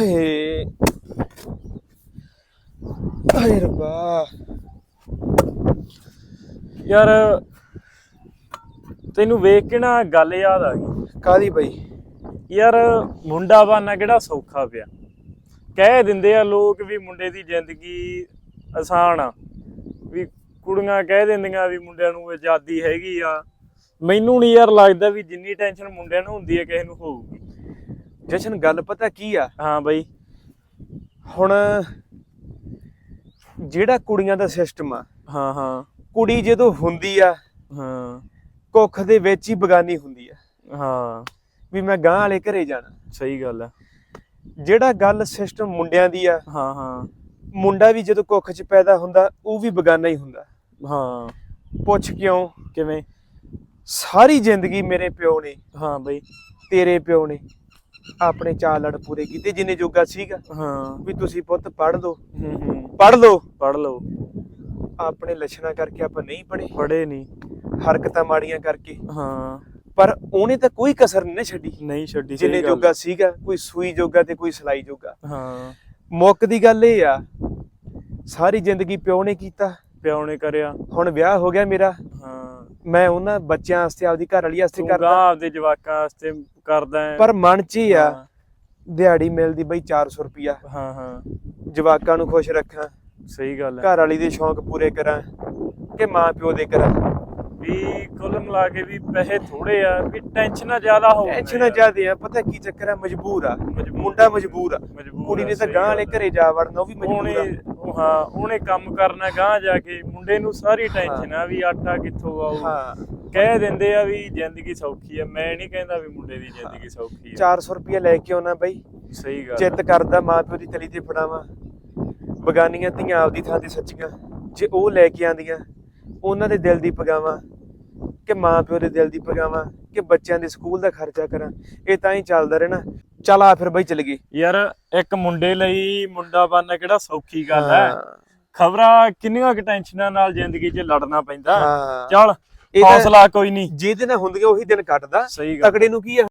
ਏ ਆਏ ਰੱਬਾ। ਯਾਰ ਤੈਨੂੰ ਵੇਖ ਕੇ ਨਾ ਗੱਲ ਯਾਦ ਆ ਗਈ। ਕਾਦੀ ਬਈ? ਯਾਰ ਮੁੰਡਾ ਬਾਨਾ ਕਿਹੜਾ ਸੌਖਾ ਪਿਆ। ਕਹਿ ਦਿੰਦੇ ਆ ਲੋਕ ਵੀ ਮੁੰਡੇ ਦੀ ਜ਼ਿੰਦਗੀ ਆਸਾਨ ਆ। ਵੀ ਕੁੜੀਆਂ ਕਹਿ ਦਿੰਦੀਆਂ ਵੀ ਮੁੰਡਿਆਂ ਨੂੰ ਆਜ਼ਾਦੀ ਹੈਗੀ ਆ। ਮੈਨੂੰ ਨਹੀਂ ਯਾਰ ਲੱਗਦਾ ਵੀ ਜਿੰਨੀ ਟੈਨਸ਼ਨ ਮੁੰਡਿਆਂ ਨੂੰ ਹੁੰਦੀ ਹੈ ਕਿਸੇ ਨੂੰ ਹੋਊਗੀ। ਜਸ਼ਨ ਗੱਲ ਪਤਾ ਕੀ ਆ? ਹਾਂ ਬਈ। ਹੁਣ ਜਿਹੜਾ ਕੁੜੀਆਂ ਦਾ ਸਿਸਟਮ ਆ ਹਾਂ ਹਾਂ। ਕੁੜੀ ਜਦੋਂ ਹੁੰਦੀ ਆ ਹਾਂ। ਕੁੱਖ ਦੇ ਵਿੱਚ ਹੀ ਬਗਾਨੀ ਹੁੰਦੀ ਆ। ਹਾਂ। ਵੀ ਮੈਂ ਗਾਂ ਵਾਲੇ ਘਰੇ ਜਾਣਾ। ਸਹੀ ਗੱਲ ਆ। ਜਿਹੜਾ ਗੱਲ ਸਿਸਟਮ ਮੁੰਡਿਆਂ ਦੀ ਆ ਹਾਂ ਹਾਂ। ਮੁੰਡਾ ਵੀ ਜਦੋਂ ਕੁੱਖ 'ਚ ਪੈਦਾ ਹੁੰਦਾ ਉਹ ਵੀ ਬਗਾਨਾ ਹੀ ਹੁੰਦਾ। ਹਾਂ। ਪੁੱਛ ਕਿਉਂ? ਕਿਵੇਂ? ਸਾਰੀ ਜ਼ਿੰਦਗੀ ਮੇਰੇ ਪਿਓ ਨੇ ਹਾਂ ਬਈ। ਤੇਰੇ ਪਿਓ ਨੇ। ਆਪਣੇ ਚਾਅ ਲੜ ਪੂਰੇ ਕੀਤੇ ਜਿੰਨੇ ਜੋਗਾ ਸੀਗਾ। ਹਾਂ। ਵੀ ਤੁਸੀਂ ਪੁੱਤ ਪੜ੍ਹ ਲਓ। ਹੂੰ ਹੂੰ। ਪੜ੍ਹ ਲਓ। ਪੜ ਲਓ। ਆਪਣੇ ਲੱਛਣਾ ਕਰਕੇ ਆਪਾਂ ਨਹੀਂ ਪੜ੍ਹੇ। ਪੜੇ ਨਹੀਂ ਹਰਕਤਾਂ ਮਾੜੀਆਂ ਕਰਕੇ। ਹਾਂ। ਪਰ ਉਹਨੇ ਤਾਂ ਕੋਈ ਕਸਰ ਨਹੀਂ ਛੱਡੀ। ਨਹੀਂ ਛੱਡੀ ਜਿੰਨੇ ਜੋਗਾ ਸੀਗਾ ਕੋਈ ਸੂਈ ਜੋਗਾ ਤੇ ਕੋਈ ਸਲਾਈ ਜੋਗਾ। ਹਾਂ। ਮੁੱਕ ਦੀ ਗੱਲ ਇਹ ਆ ਸਾਰੀ ਜ਼ਿੰਦਗੀ ਪਿਓ ਨੇ ਕੀਤਾ। ਪਿਓ ਨੇ ਕਰਿਆ। ਹੁਣ ਵਿਆਹ ਹੋ ਗਿਆ ਮੇਰਾ। ਮੈਂ ਉਹਨਾਂ ਬੱਚਿਆਂ ਵਾਸਤੇ ਆਪਦੀ ਘਰ ਵਾਲੀ ਵਾਸਤੇ ਤੂੰ ਕਰਦਾ। ਆਪਦੇ ਜਵਾਕਾਂ ਵਾਸਤੇ ਕਰਦਾ ਪਰ ਮਨ 'ਚ ਹੀ ਆ ਦਿਹਾੜੀ ਮਿਲਦੀ ਬਈ 400 ਰੁਪਿਆ ਹਾਂ ਹਾਂ। ਜਵਾਕਾਂ ਨੂੰ ਖੁਸ਼ ਰੱਖਾਂ। ਸਹੀ ਗੱਲ ਹੈ। ਘਰ ਵਾਲੀ ਦੇ ਸ਼ੌਂਕ ਪੂਰੇ ਕਰਾਂ ਕਿ ਮਾਂ ਪਿਓ ਦੇ ਕਰਾਂ। ਵੀ ਕੁੱਲ ਮਿਲਾ ਕੇ ਵੀ ਪੈਸੇ ਥੋੜੇ ਆ ਵੀ ਟੈਨਸ਼ਨਾਂ ਜ਼ਿਆਦਾ ਹੋ ਟੈਨਸ਼ਨਾਂ ਜ਼ਿਆਦੇ ਆ। ਪਤਾ ਕੀ ਚੱਕਰ ਆ? ਮਜਬੂਰ ਆ। ਮੁੰਡਾ ਮਜਬੂਰ ਆ। ਕੁੜੀ ਨੇ ਤਾਂ ਗਾਂ ਵਾਲੇ। ਘਰੇ ਜਾ ਵੜਨਾ ਉਹ ਵੀ ਮਜਬੂਰ ਆ। ਹਾਂ ਉਹਨੇ ਕੰਮ ਕਰਨਾ ਗਾਂ ਜਾ ਕੇ। ਮੁੰਡੇ ਨੂੰ ਸਾਰੀ ਟੈਨਸ਼ਨ ਆ ਵੀ ਆਟਾ ਕਿੱਥੋਂ ਆਊ। ਹਾਂ। ਕਹਿ ਦਿੰਦੇ ਆ ਵੀ ਜ਼ਿੰਦਗੀ ਸੌਖੀ ਆ। ਮੈਂ ਨਹੀਂ ਕਹਿੰਦਾ ਵੀ ਮੁੰਡੇ ਦੀ ਜ਼ਿੰਦਗੀ ਸੌਖੀ ਆ। 400 ਰੁਪਿਆ ਲੈ ਕੇ ਆਉਣਾ ਬਈ। ਸਹੀ ਗੱਲ ਚਿੱਤ ਕਰਦਾ ਮਾਂ ਪਿਓ ਦੀ ਤਲੀ ਤੇ ਫੜਾਵਾਂ। ਬਗਾਨੀਆਂ ਧੀਆਂ ਆਪਦੀ ਥਾਂ ਤੇ ਸੱਚੀਆਂ ਜੇ ਉਹ ਲੈ ਕੇ ਆਂਦੀਆਂ ਉਹਨਾਂ ਦੇ ਦਿਲ ਦੀ ਪਗਾਵਾਂ। ਕਿ ਮਾਂ ਪਿਓ ਦੇ ਦਿਲ ਦੀ ਪਗਾਵਾਂ ਕਿ ਬੱਚਿਆਂ ਦੇ ਸਕੂਲ ਦਾ ਖਰਚਾ ਕਰਾਂ ਇਹ ਤਾਂ ਹੀ ਚੱਲਦਾ ਰਹਿਣਾ। ਚੱਲ ਆ ਫਿਰ ਬਈ ਚੱਲ ਗਏ ਯਾਰ ਇੱਕ ਮੁੰਡੇ ਲਈ ਮੁੰਡਾ ਬਣਨਾ ਕਿਹੜਾ ਸੌਖੀ ਗੱਲ ਹੈ। ਖਬਰਾਂ ਕਿੰਨੀਆਂ ਕਿ ਟੈਨਸ਼ਨਾਂ ਨਾਲ ਜ਼ਿੰਦਗੀ 'ਚ ਲੜਨਾ ਪੈਂਦਾ। ਚੱਲ ਹੌਸਲਾ ਕੋਈ ਨਹੀਂ। ਜਿਹਦੇ ਨਾਲ ਹੁੰਦੀਆਂ ਉਹੀ ਦਿਨ ਕੱਟਦਾ। ਤਕੜੇ ਨੂੰ ਕੀ ਆ?